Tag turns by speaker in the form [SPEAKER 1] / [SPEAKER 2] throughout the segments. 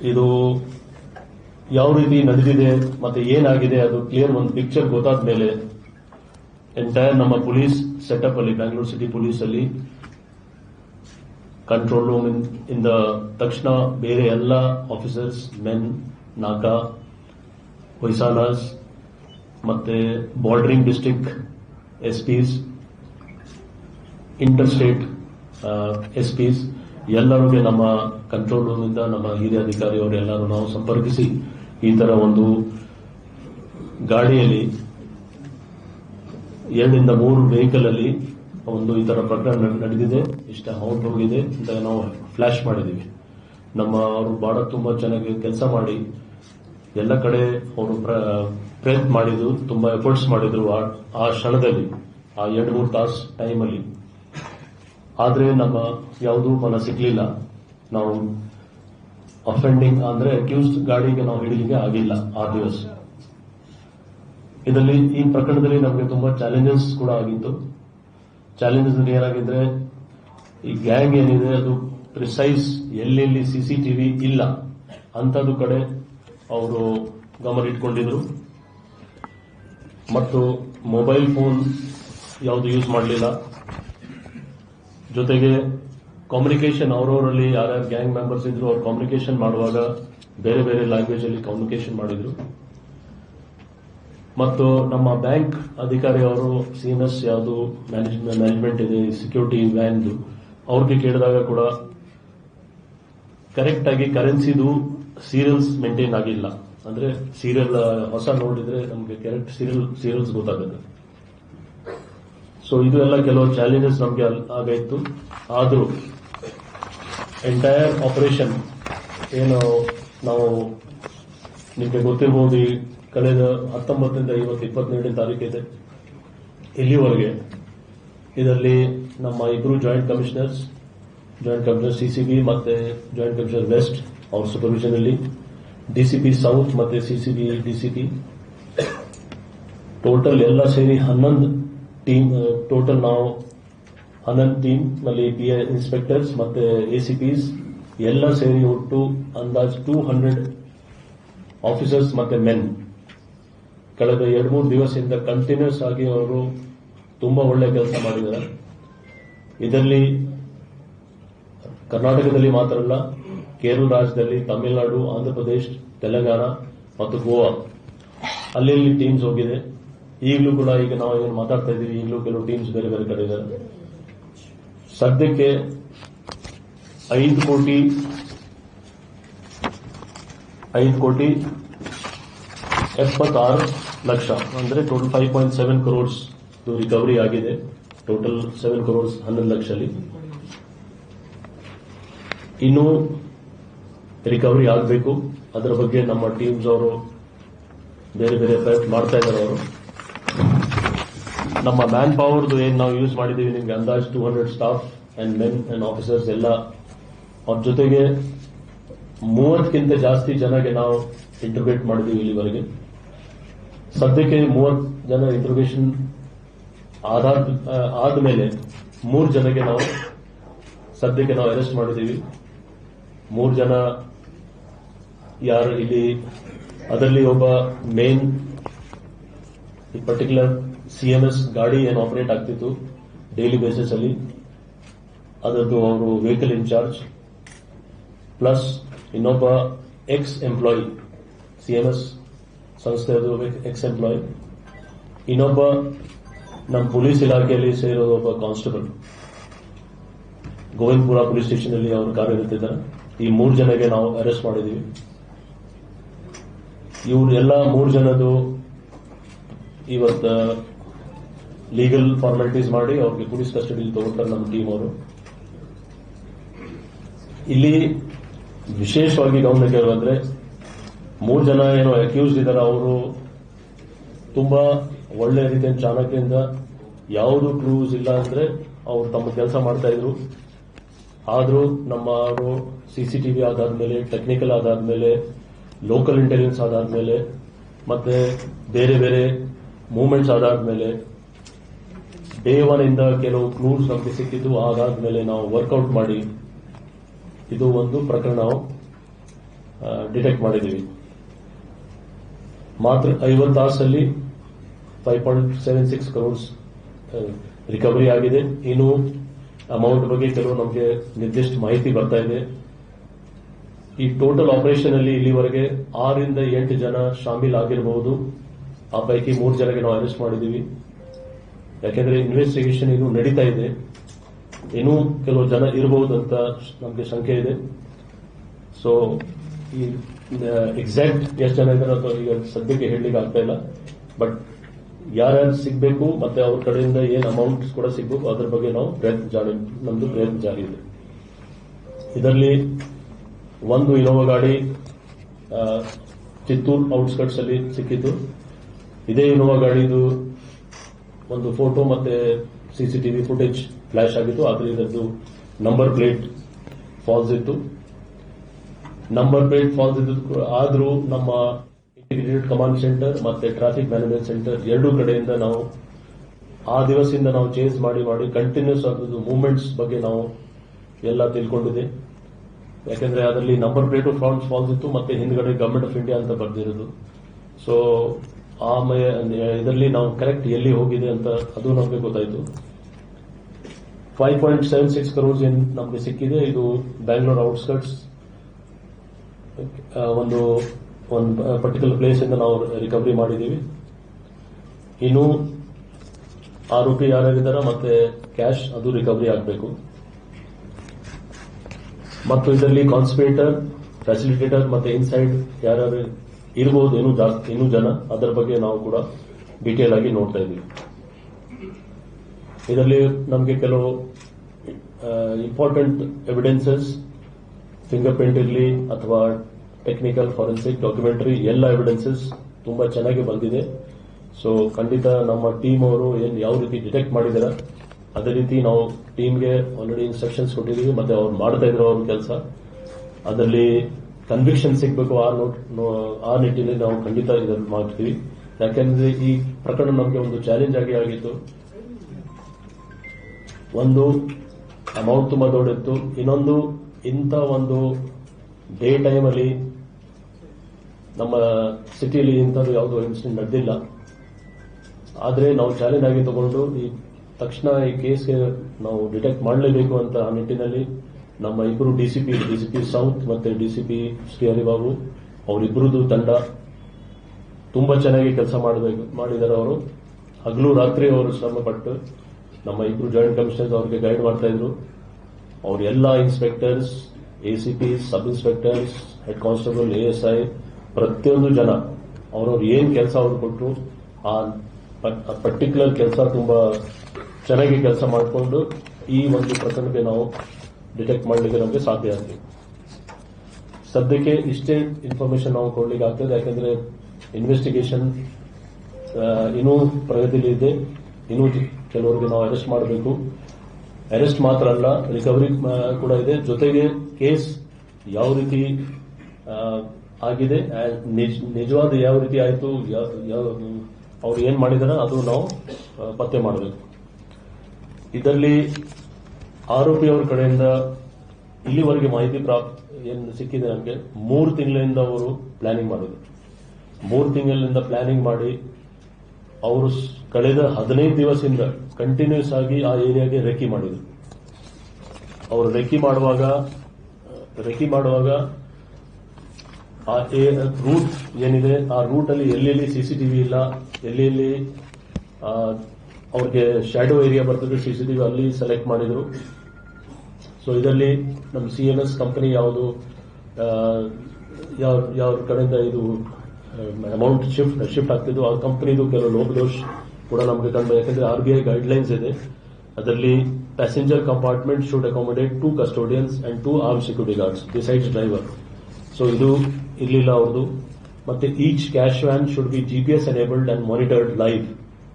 [SPEAKER 1] ಇದು ಯಾವ ರೀತಿ ನಡೆದಿದೆ ಮತ್ತೆ ಏನಾಗಿದೆ ಅದು ಕ್ಲಿಯರ್ ಒಂದು ಪಿಕ್ಚರ್ ಗೊತ್ತಾದ ಮೇಲೆ ಎಂಟೈರ್ ನಮ್ಮ ಪೊಲೀಸ್ ಸೆಟಪ್ ಅಲ್ಲಿ ಬ್ಯಾಂಗ್ಳೂರ್ ಸಿಟಿ ಪೊಲೀಸ್ ಅಲ್ಲಿ ಕಂಟ್ರೋಲ್ ರೂಮ್ ಇಂದ ತಕ್ಷಣ ಬೇರೆ ಎಲ್ಲ ಆಫೀಸರ್ಸ್ ಮೆನ್ ನಾಕಾ ಹೊಯ್ಸಾಲಾಸ್ ಮತ್ತೆ bordering district S Ps inter state S Ps ಎಲ್ಲರಿಗೆ ನಮ್ಮ ಕಂಟ್ರೋಲ್ ರೂಮ್ ಇಂದ ನಮ್ಮ ಹಿರಿಯ ಅಧಿಕಾರಿಯವರೆಲ್ಲರೂ ನಾವು ಸಂಪರ್ಕಿಸಿ ಈ ತರ ಒಂದು ಗಾಡಿಯಲ್ಲಿ ಎರಡರಿಂದ ಮೂರು ವೆಹಿಕಲ್ ಅಲ್ಲಿ ಒಂದು ಈ ತರ ಪ್ರಕರಣ ನಡ್- ನಡೆದಿದೆ. ಇಷ್ಟ ಔಟ್ ಹೋಗಿದೆ ಅಂತ ನಾವು ಫ್ಲಾಶ್ ಮಾಡಿದೀವಿ. ನಮ್ಮ ಅವರು ಬಹಳ ತುಂಬಾ ಚೆನ್ನಾಗಿ ಕೆಲಸ ಮಾಡಿ ಎಲ್ಲ ಕಡೆ ಅವರು ಪ್ರಯತ್ನ ಮಾಡಿದ್ರು, ತುಂಬಾ ಎಫರ್ಟ್ಸ್ ಮಾಡಿದ್ರು ಆ- ಕ್ಷಣದಲ್ಲಿ, ಆ ಎರಡು ಮೂರು ತಾಸು ಟೈಮಲ್ಲಿ ಆದ್ರೆ ನಮ್ಮ ಯಾವುದೂ ಫಲ ಸಿಗ್ಲಿಲ್ಲ. ನಾವು ಅಫೆಂಡಿಂಗ್ ಅಂದ್ರೆ ಅಕ್ಯೂಸ್ಡ್ ಗಾಡಿಗೆ ನಾವು ಹಿಡಿಲಿಕ್ಕೆ ಆಗಿಲ್ಲ ಆ ದಿವಸ. ಇದರಲ್ಲಿ ಈ ಪ್ರಕರಣದಲ್ಲಿ ನಮಗೆ ತುಂಬಾ ಚಾಲೆಂಜಸ್ ಕೂಡ ಆಗಿತ್ತು. ಚಾಲೆಂಜಸ್ ಏನಾಗಿದ್ರೆ ಈ ಗ್ಯಾಂಗ್ ಏನಿದೆ ಅದು ಪ್ರಿಸೈಸ್ ಎಲ್ಲೆಲ್ಲಿ ಸಿಸಿಟಿವಿ ಇಲ್ಲ ಅಂತದ್ದು ಕಡೆ ಅವರು ಗಮನ ಇಟ್ಕೊಂಡಿದ್ರು ಮತ್ತು ಮೊಬೈಲ್ ಫೋನ್ ಯಾವುದು ಯೂಸ್ ಮಾಡಲಿಲ್ಲ. ಜೊತೆಗೆ ಕಮ್ಯುನಿಕೇಶನ್ ಅವರವರಲ್ಲಿ ಯಾರ್ಯಾರು ಗ್ಯಾಂಗ್ ಮೆಂಬರ್ಸ್ ಇದ್ರು ಅವ್ರು ಕಮ್ಯುನಿಕೇಶನ್ ಮಾಡುವಾಗ ಬೇರೆ ಬೇರೆ ಲ್ಯಾಂಗ್ವೇಜ್ ಅಲ್ಲಿ ಕಮ್ಯುನಿಕೇಶನ್ ಮಾಡಿದ್ರು. ಮತ್ತು ನಮ್ಮ ಬ್ಯಾಂಕ್ ಅಧಿಕಾರಿ ಅವರು ಸಿಎನ್ಎಸ್ ಯಾವುದು ಮ್ಯಾನೇಜ್ಮೆಂಟ್ ಇದೆ ಸೆಕ್ಯೂರಿಟಿ ವ್ಯಾನ್ದು ಅವ್ರಿಗೆ ಕೇಳಿದಾಗ ಕೂಡ ಕರೆಕ್ಟ್ ಆಗಿ ಕರೆನ್ಸಿದು ಸೀರಿಯಲ್ಸ್ ಮೇಂಟೈನ್ ಆಗಿಲ್ಲ. ಅಂದ್ರೆ ಸೀರಿಯಲ್ ಹೊಸ ನೋಡಿದ್ರೆ ನಮಗೆ ಕರೆಕ್ಟ್ ಸೀರಿಯಲ್ ಸೀರಿಯಲ್ಸ್ ಗೊತ್ತಾಗುತ್ತೆ. ಸೊ ಇದು ಎಲ್ಲ ಕೆಲವು ಚಾಲೆಂಜಸ್ ನಮಗೆ ಆಗಿತ್ತು ಆದರೂ ಎಂಟೈರ್ ಆಪರೇಷನ್ ಏನು ನಾವು ನಿಮಗೆ ಗೊತ್ತಿರಬಹುದು ಈ ಕಳೆದ ಹತ್ತೊಂಬತ್ತರಿಂದ ಇವತ್ತು ಇಪ್ಪತ್ತೆರಡನೇ ತಾರೀಕಿದೆ ಇಲ್ಲಿವರೆಗೆ ಇದರಲ್ಲಿ ನಮ್ಮ ಇಬ್ಬರು joint commissioners joint commissioner CCB ಮತ್ತೆ ಜಾಯಿಂಟ್ ಕಮಿಷನರ್ ವೆಸ್ಟ್ ಅವ್ರ ಸೂಪರ್ವಿಷನ್ ಅಲ್ಲಿ ಡಿಸಿಪಿ ಸೌತ್ ಮತ್ತೆ ಸಿಸಿಬಿ ಡಿಸಿಪಿ ಟೋಟಲ್ ಎಲ್ಲ ಸೇರಿ ಹನ್ನೊಂದು ಟೀಮ್ ಟೋಟಲ್ ನಾವು ಹನ್ನೊಂದು ಟೀಮ್ನಲ್ಲಿ ಪಿ ಇನ್ಸ್ಪೆಕ್ಟರ್ಸ್ ಮತ್ತೆ ಎಸಿಪಿಸ್ ಎಲ್ಲ ಸೇರಿ ಒಟ್ಟು ಅಂದಾಜ್ ಟೂ ಹಂಡ್ರೆಡ್ ಆಫೀಸರ್ಸ್ ಮತ್ತೆ ಮೆನ್ ಕಳೆದ ಎರಡು ಮೂರು ದಿವಸದಿಂದ ಕಂಟಿನ್ಯೂಸ್ ಆಗಿ ಅವರು ತುಂಬಾ ಒಳ್ಳೆ ಕೆಲಸ ಮಾಡಿದ್ದಾರೆ. ಇದರಲ್ಲಿ ಕರ್ನಾಟಕದಲ್ಲಿ ಮಾತ್ರ ಅಲ್ಲ, ಕೇರಳ ರಾಜ್ಯದಲ್ಲಿ ತಮಿಳುನಾಡು ಆಂಧ್ರಪ್ರದೇಶ ತೆಲಂಗಾಣ ಮತ್ತು ಗೋವಾ. ಅಲ್ಲಿ ಟೀಮ್ಸ್ ಹೋಗಿದೆ. ಈಗಲೂ ಕೂಡ ಈಗ ನಾವು ಏನು ಮಾತಾಡ್ತಾ ಇದ್ದೀವಿ, ಈಗಲೂ ಕೆಲವು ಟೀಮ್ಸ್ ಬೇರೆ ಬೇರೆ ಕಡೆ ಇದ್ದಾರೆ. ಸದ್ಯಕ್ಕೆ ಐದು ಕೋಟಿ ಐದು ಕೋಟಿ ಎಪ್ಪತ್ತಾರು ಲಕ್ಷ, ಅಂದ್ರೆ total five point seven crores recovery ಆಗಿದೆ. ಟೋಟಲ್ ಸೆವೆನ್ ಕ್ರೋರ್ಸ್ ಹನ್ನೊಂದು ಲಕ್ಷದಲ್ಲಿ ಇನ್ನು ರಿಕವರಿ ಆಗಬೇಕು. ಅದರ ಬಗ್ಗೆ ನಮ್ಮ ಟೀಮ್ಸ್ ಅವರು ಬೇರೆ ಬೇರೆ ಪ್ರಯತ್ನ ಮಾಡ್ತಾ ಇದ್ದಾರೆ ಅವರು. ನಮ್ಮ ಮ್ಯಾನ್ ಪವರ್ದು ಏನ್ ನಾವು ಯೂಸ್ ಮಾಡಿದೀವಿ ನಿಮ್ಗೆ ಅಂದಾಜ್ two hundred staff and men and officers ಎಲ್ಲ. ಅವ್ರ ಜೊತೆಗೆ ಮೂವತ್ತಕ್ಕಿಂತ ಜಾಸ್ತಿ ಜನಗೆ ನಾವು ಇಂಟರ್ವ್ಯೂಟ್ ಮಾಡಿದೀವಿ ಇಲ್ಲಿವರೆಗೆ. ಸದ್ಯಕ್ಕೆ ಮೂವತ್ತು ಜನ ಇಂಟರ್ವ್ಯೂಷನ್ ಆಧಾರ ಆದ್ಮೇಲೆ ಮೂರು ಜನಗೆ ನಾವು ಸದ್ಯಕ್ಕೆ ನಾವು ಅರೆಸ್ಟ್ ಮಾಡಿದೀವಿ. ಮೂರು ಜನ ಯಾರು ಇಲ್ಲಿ, ಅದರಲ್ಲಿ ಒಬ್ಬ ಮೇನ್ ಈ ಪರ್ಟಿಕ್ಯುಲರ್ ಸಿಎಂಎಸ್ ಗಾಡಿ ಏನು ಆಪರೇಟ್ ಆಗ್ತಿತ್ತು ಡೈಲಿ ಬೇಸಿಸ್ ಅಲ್ಲಿ. ಅದರದ್ದು ಅವರು ವೆಹಿಕಲ್ ಇನ್ಚಾರ್ಜ್ ಪ್ಲಸ್ ಇನ್ನೊಬ್ಬ ಎಕ್ಸ್ ಎಂಪ್ಲಾಯಿ ಸಿಎಂಎಸ್ ಸಂಸ್ಥೆಯದು ಎಕ್ಸ್ ಎಂಪ್ಲಾಯಿ ಇನ್ನೊಬ್ಬ ನಮ್ಮ ಪೊಲೀಸ್ ಇಲಾಖೆಯಲ್ಲಿ ಸೇರೋ ಒಬ್ಬ ಕಾನ್ಸ್ಟೇಬಲ್ ಗೋವಿಂದಪುರ ಪೊಲೀಸ್ ಸ್ಟೇಷನ್ ಅಲ್ಲಿ ಅವರು ಕಾರ್ಯನಿರ್ತಿದ್ದಾರೆ ಈ ಮೂರು ಜನಗೆ ನಾವು ಅರೆಸ್ಟ್ ಮಾಡಿದೀವಿ ಇವ್ರು ಎಲ್ಲ ಮೂರು ಜನದು ಇವತ್ತ ಲೀಗಲ್ ಫಾರ್ಮಾಲಿಟೀಸ್ ಮಾಡಿ ಅವ್ರಿಗೆ ಪೊಲೀಸ್ ಕಸ್ಟಡಿಯಲ್ಲಿ ತಗೊಳ್ತಾರೆ ನಮ್ಮ ಟೀಮ್ ಅವರು. ಇಲ್ಲಿ ವಿಶೇಷವಾಗಿ ಗಮನಕ್ಕೆ ಮೂರು ಜನ ಏನು ಅಕ್ಯೂಸ್ ಇದ್ದಾರೆ ಅವರು ತುಂಬಾ ಒಳ್ಳೆ ರೀತಿಯ ಚಾಣಕ್ಯದಿಂದ ಯಾವುದು ಕ್ಲೂಸ್ ಇಲ್ಲ ಅಂದ್ರೆ ಅವರು ತಮ್ಮ ಕೆಲಸ ಮಾಡ್ತಾ ಇದ್ರು. ಆದರೂ ನಮ್ಮ ಅವರು ಸಿಸಿಟಿವಿ ಆಧಾರದ ಟೆಕ್ನಿಕಲ್ ಆಧಾರದ ಮೇಲೆ ಲೋಕಲ್ ಇಂಟೆಲಿಜೆನ್ಸ್ ಆಧಾರದ ಮೇಲೆ ಮತ್ತೆ ಬೇರೆ ಬೇರೆ ಮೂವ್ಮೆಂಟ್ಸ್ ಆಧಾರದ ಮೇಲೆ ಡೇ ಒನ್ ಇಂದ ಕೆಲವು ಕ್ಲೂಸ್ ನಮಗೆ ಸಿಕ್ಕಿದ್ದು. ಅದಾದ್ಮೇಲೆ ನಾವು ವರ್ಕೌಟ್ ಮಾಡಿ ಇದು ಒಂದು ಪ್ರಕರಣ ಡಿಟೆಕ್ಟ್ ಮಾಡಿದ್ದೀವಿ. ಮಾತ್ರ ಐವತ್ತು ತಾಸಲ್ಲಿ five point seven six crores recovery ಆಗಿದೆ. ಇನ್ನು ಅಮೌಂಟ್ ಬಗ್ಗೆ ಕೆಲವು ನಮಗೆ ನಿರ್ದಿಷ್ಟ ಮಾಹಿತಿ ಬರ್ತಾ ಇದೆ. ಈ ಟೋಟಲ್ ಆಪರೇಷನ್ ಅಲ್ಲಿ ಇಲ್ಲಿವರೆಗೆ ಆರಿಂದ ಎಂಟು ಜನ ಶಾಮೀಲ್ ಆಗಿರಬಹುದು. ಆ ಪೈಕಿ ಮೂರು ಜನಕ್ಕೆ ನಾವು ಅರೆಸ್ಟ್ ಮಾಡಿದ್ದೀವಿ. ಯಾಕೆಂದ್ರೆ ಇನ್ವೆಸ್ಟಿಗೇಷನ್ ಇನ್ನು ನಡೀತಾ ಇದೆ. ಇನ್ನೂ ಕೆಲವು ಜನ ಇರಬಹುದು ಅಂತ ನಮಗೆ ಶಂಕೆ ಇದೆ. ಸೊ ಈ ಎಕ್ಸಾಕ್ಟ್ ಎಷ್ಟು ಜನ ಇದ್ದಾರೆ ಅಥವಾ ಈಗ ಸದ್ಯಕ್ಕೆ ಹೇಳಲಿಕ್ಕೆ ಆಗ್ತಾ ಇಲ್ಲ. ಬಟ್ ಯಾರ್ಯಾರು ಸಿಗಬೇಕು ಮತ್ತೆ ಅವ್ರ ಕಡೆಯಿಂದ ಏನು ಅಮೌಂಟ್ ಕೂಡ ಸಿಗಬೇಕು, ಅದ್ರ ಬಗ್ಗೆ ನಾವು ಪ್ರಯತ್ನ ಜಾರಿ, ನಮ್ದು ಪ್ರಯತ್ನ ಜಾರಿ ಇದೆ. ಇದರಲ್ಲಿ ಒಂದು ಇನೋವಾ ಗಾಡಿ ಚಿತ್ತೂರ್ ಔಟ್ಸ್ಕಟ್ಸ್ ಅಲ್ಲಿ ಸಿಕ್ಕಿತ್ತು ಇದೇ ಇನೋವಾ ಗಾಡಿದು ಒಂದು ಫೋಟೋ ಮತ್ತೆ ಸಿಸಿಟಿವಿ ಫುಟೇಜ್ ಫ್ಲಾಶ್ ಆಗಿತ್ತು. ಆದರೆ ಇದರದ್ದು ನಂಬರ್ ಪ್ಲೇಟ್ ಫಾಲ್ಸ್ ಇತ್ತು. ನಂಬರ್ ಪ್ಲೇಟ್ ಫಾಲ್ಸ್ ಇದ್ದು ಆದರೂ ನಮ್ಮ ಇಂಟಿಗ್ರೇಟೆಡ್ ಕಮಾಂಡ್ ಸೆಂಟರ್ ಮತ್ತೆ ಟ್ರಾಫಿಕ್ ಮ್ಯಾನೇಜ್ಮೆಂಟ್ ಸೆಂಟರ್ ಎರಡೂ ಕಡೆಯಿಂದ ನಾವು ಆ ದಿವಸದಿಂದ ನಾವು ಚೇಂಜ್ ಮಾಡಿ ಮಾಡಿ ಕಂಟಿನ್ಯೂಸ್ ಆಗಿದ್ದು ಮೂವ್ಮೆಂಟ್ಸ್ ಬಗ್ಗೆ ನಾವು ಎಲ್ಲ ತಿಳ್ಕೊಂಡಿದೆ. ಯಾಕಂದ್ರೆ ಅದರಲ್ಲಿ ನಂಬರ್ ಪ್ಲೇಟು ಫಾಲ್ಸ್ ಫಾಲ್ಸ್ ಇತ್ತು, ಮತ್ತೆ ಹಿಂದ್ಗಡೆ ಗವರ್ಮೆಂಟ್ ಆಫ್ ಇಂಡಿಯಾ ಅಂತ ಬರೆದಿರೋದು. ಸೊ ಆಮೇಲೆ ಇದರಲ್ಲಿ ನಾವು ಕರೆಕ್ಟ್ ಎಲ್ಲಿ ಹೋಗಿದೆ ಅಂತ ಅದು ನಮಗೆ ಗೊತ್ತಾಯ್ತು. Five point seven six crores ಏನ್ ನಮಗೆ ಸಿಕ್ಕಿದೆ. ಇದು ಬ್ಯಾಂಗ್ಳೂರ್ ಔಟ್ಸ್ಕರ್ಟ್ಸ್ ಒಂದು ಒಂದು ಪರ್ಟಿಕ್ಯುಲರ್ ಪ್ಲೇಸ್ ಇಂದ ನಾವು ರಿಕವರಿ ಮಾಡಿದ್ದೀವಿ. ಇನ್ನು ಆರೋಪಿ ಯಾರ್ಯಾರಿದ್ದಾರ ಮತ್ತೆ ಕ್ಯಾಶ್ ಅದು ರಿಕವರಿ ಆಗಬೇಕು. ಮತ್ತು ಇದರಲ್ಲಿ ಕಾನ್ಸ್ಪಿರೇಟರ್ ಫೆಸಿಲಿಟೇಟರ್ ಮತ್ತೆ ಇನ್ಸೈಡ್ ಯಾರ್ಯಾರು ಇರಬಹುದು ಏನು ಜಾಸ್ತಿ ಇನ್ನೂ ಜನ ಅದರ ಬಗ್ಗೆ ನಾವು ಕೂಡ ಡೀಟೇಲ್ ಆಗಿ ನೋಡ್ತಾ ಇದ್ದೀವಿ. ಇದರಲ್ಲಿ ನಮಗೆ ಕೆಲವು ಇಂಪಾರ್ಟೆಂಟ್ ಎವಿಡೆನ್ಸಸ್ ಫಿಂಗರ್ ಪ್ರಿಂಟ್ ಇರಲಿ ಅಥವಾ ಟೆಕ್ನಿಕಲ್ ಫಾರೆನ್ಸಿಕ್ ಡಾಕ್ಯುಮೆಂಟರಿ ಎಲ್ಲ ಎವಿಡೆನ್ಸಸ್ ತುಂಬಾ ಚೆನ್ನಾಗಿ ಬಂದಿದೆ. ಸೊ ಖಂಡಿತ ನಮ್ಮ ಟೀಮ್ ಅವರು ಏನು ಯಾವ ರೀತಿ ಡಿಟೆಕ್ಟ್ ಮಾಡಿದ್ದಾರೆ ಅದೇ ರೀತಿ ನಾವು ಟೀಮ್ಗೆ ಆಲ್ರೆಡಿ ಇನ್ಸ್ಟ್ರಕ್ಷನ್ಸ್ ಕೊಟ್ಟಿದ್ದೀವಿ, ಮತ್ತೆ ಅವ್ರು ಮಾಡ್ತಾ ಇದ್ರು ಅವ್ರ ಕೆಲಸ. ಅದರಲ್ಲಿ ಕನ್ವಿಕ್ಷನ್ ಸಿಗಬೇಕು ಆ ನೋಟ್ ಆ ನಿಟ್ಟಿನಲ್ಲಿ ನಾವು ಖಂಡಿತ ಇದನ್ನು ಮಾಡ್ತೀವಿ. ಯಾಕೆಂದ್ರೆ ಈ ಪ್ರಕರಣ ನಮಗೆ ಒಂದು ಚಾಲೆಂಜ್ ಆಗಿ ಆಗಿತ್ತು. ಒಂದು ಅಮೌಂಟ್ ತುಂಬಾ ದೊಡ್ಡಿತ್ತು. ಇನ್ನೊಂದು ಇಂಥ ಒಂದು ಡೇ ಟೈಮ್ ಅಲ್ಲಿ ನಮ್ಮ ಸಿಟಿಯಲ್ಲಿ ಇಂಥದ್ದು ಯಾವುದೋ ಇನ್ಸಿಡೆಂಟ್ ನಡೆದಿಲ್ಲ. ಆದರೆ ನಾವು ಚಾಲೆಂಜ್ ಆಗಿ ತಗೊಂಡು ಈ ತಕ್ಷಣ ಈ ಕೇಸ್ಗೆ ನಾವು ಡಿಟೆಕ್ಟ್ ಮಾಡಲೇಬೇಕು ಅಂತ ಆ ನಿಟ್ಟಿನಲ್ಲಿ ನಮ್ಮ ಇಬ್ಬರು ಡಿಸಿಪಿ ಡಿಸಿಪಿ ಸೌತ್ ಮತ್ತೆ ಡಿಸಿಪಿ ಶ್ರೀ ಹರಿಬಾಬು ಅವರಿಬ್ಬರದು ತಂಡ ತುಂಬಾ ಚೆನ್ನಾಗಿ ಕೆಲಸ ಮಾಡಬೇಕು ಮಾಡಿದ್ದಾರೆ ಅವರು. ಹಗಲು ರಾತ್ರಿ ಅವರು ಶ್ರಮ ನಮ್ಮ ಇಬ್ರು ಜಾಯಿಂಟ್ ಕಮಿಷನರ್ಸ್ ಅವ್ರಿಗೆ ಗೈಡ್ ಮಾಡ್ತಾ ಇದ್ರು. ಅವ್ರ ಎಲ್ಲ inspectors ACP sub inspectors head constable ASI ಪ್ರತಿಯೊಂದು ಜನ, ಅವ್ರವ್ರು ಏನ್ ಕೆಲಸ ಅವ್ರು ಕೊಟ್ಟರು ಆ ಪರ್ಟಿಕ್ಯುಲರ್ ಕೆಲಸ ತುಂಬಾ ಚೆನ್ನಾಗಿ ಕೆಲಸ ಮಾಡಿಕೊಂಡು ಈ ಒಂದು ಪ್ರಕರಣಕ್ಕೆ ನಾವು ಡಿಟೆಕ್ಟ್ ಮಾಡಲಿಕ್ಕೆ ನಮಗೆ ಸಾಧ್ಯ ಆಗ್ತದೆ ಸದ್ಯಕ್ಕೆ ಇಷ್ಟೇ ಇನ್ಫಾರ್ಮೇಶನ್ ನಾವು ಕೊಡ್ಲಿಕ್ಕೆ ಆಗ್ತದೆ, ಯಾಕಂದ್ರೆ ಇನ್ವೆಸ್ಟಿಗೇಷನ್ ಇನ್ನೂ ಪ್ರಗತಿಯಲ್ಲಿ ಇದೆ. ಇನ್ನೂ ಕೆಲವರಿಗೆ ನಾವು ಅರೆಸ್ಟ್ ಮಾಡಬೇಕು. ಅರೆಸ್ಟ್ ಮಾತ್ರ ಅಲ್ಲ ರಿಕವರಿ ಕೂಡ ಇದೆ. ಜೊತೆಗೆ ಕೇಸ್ ಯಾವ ರೀತಿ ಆಗಿದೆ ನಿಜವಾದ ಯಾವ ರೀತಿ ಆಯಿತು ಅವ್ರು ಏನ್ ಮಾಡಿದಾರ, ಅದು ನಾವು ಪತ್ತೆ ಮಾಡಬೇಕು. ಇದರಲ್ಲಿ ಆರೋಪಿಯವರ ಕಡೆಯಿಂದ ಇಲ್ಲಿವರೆಗೆ ಮಾಹಿತಿ ಪ್ರಾಪ್ತ ಏನು ಸಿಕ್ಕಿದೆ ನಮಗೆ, ಮೂರು ತಿಂಗಳಿಂದ ಅವರು ಪ್ಲಾನಿಂಗ್ ಮಾಡಿದ್ರು. ಮೂರು ತಿಂಗಳಿಂದ ಪ್ಲಾನಿಂಗ್ ಮಾಡಿ, ಅವರು ಕಳೆದ ಹದಿನೈದು ದಿವಸದಿಂದ ಕಂಟಿನ್ಯೂಸ್ ಆಗಿ ಆ ಏರಿಯಾಗೆ ರೆಕ್ಕಿ ಮಾಡಿದ್ರು. ಅವರು ರೆಕ್ಕಿ ಮಾಡುವಾಗ ರೆಕ್ಕಿ ಮಾಡುವಾಗ ಆ ರೂಟ್ ಏನಿದೆ, ಆ ರೂಟ್ ಅಲ್ಲಿ ಎಲ್ಲೆಲ್ಲಿ ಸಿಸಿಟಿವಿ ಇಲ್ಲ, ಎಲ್ಲೆಲ್ಲಿ ಅವ್ರಿಗೆ ಶ್ಯಾಡೋ ಏರಿಯಾ ಬರ್ತದೆ ಸಿಸಿಟಿವಿ ಅಲ್ಲಿ ಸೆಲೆಕ್ಟ್ ಮಾಡಿದ್ರು. ಸೊ ಇದರಲ್ಲಿ ನಮ್ಮ ಸಿ ಎನ್ ಎಸ್ ಕಂಪನಿ ಯಾವುದು ಯಾವ ಯಾವ ಕಡೆಯಿಂದ ಇದು ಅಮೌಂಟ್ ಶಿಫ್ಟ್ ಶಿಫ್ಟ್ ಆಗ್ತಿದ್ದು ಆ ಕಂಪನಿದು ಕೆಲವು ಲೋಪ ದೋಷ ಕೂಡ ನಮಗೆ ಕಂಡು ಯಾಕಂದ್ರೆ ಆರ್ ಬಿ ಐ ಗೈಡ್ಲೈನ್ಸ್ ಇದೆ. ಅದರಲ್ಲಿ passenger compartment should accommodate two custodians and two arm security guards decides driver so ಇದು ಇರಲಿಲ್ಲ ಅವ್ರದ್ದು ಮತ್ತೆ each cash van should be GPS enabled and monitored live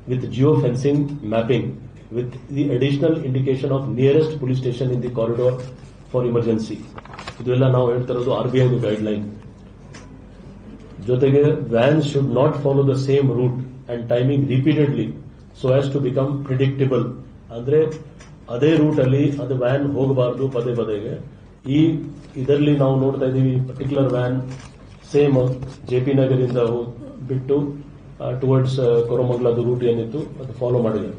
[SPEAKER 1] with geo fencing mapping with the additional indication of nearest police station in the corridor for emergency ಇದೆಲ್ಲ ನಾವು ಹೇಳ್ತಾ ಇರೋದು R B ಐದು guideline ಜೊತೆಗೆ van should not follow the same route and timing repeatedly so as to become predictable ಅಂದ್ರೆ ಅದೇ root ಅಲ್ಲಿ ಅದು ವ್ಯಾನ್ ಹೋಗಬಾರದು ಪದೇ ಪದೇಗೆ. ಈ ಇದರಲ್ಲಿ ನಾವು ನೋಡ್ತಾ ಇದ್ದೀವಿ particular van same J P ನಗರಿಂದ ಬಿಟ್ಟು ಟುವರ್ಡ್ಸ್ ಕೊರಮಂಗ್ಲದ ರೂಟ್ ಏನಿತ್ತು, ಅದು ಫಾಲೋ ಮಾಡಿದೆ.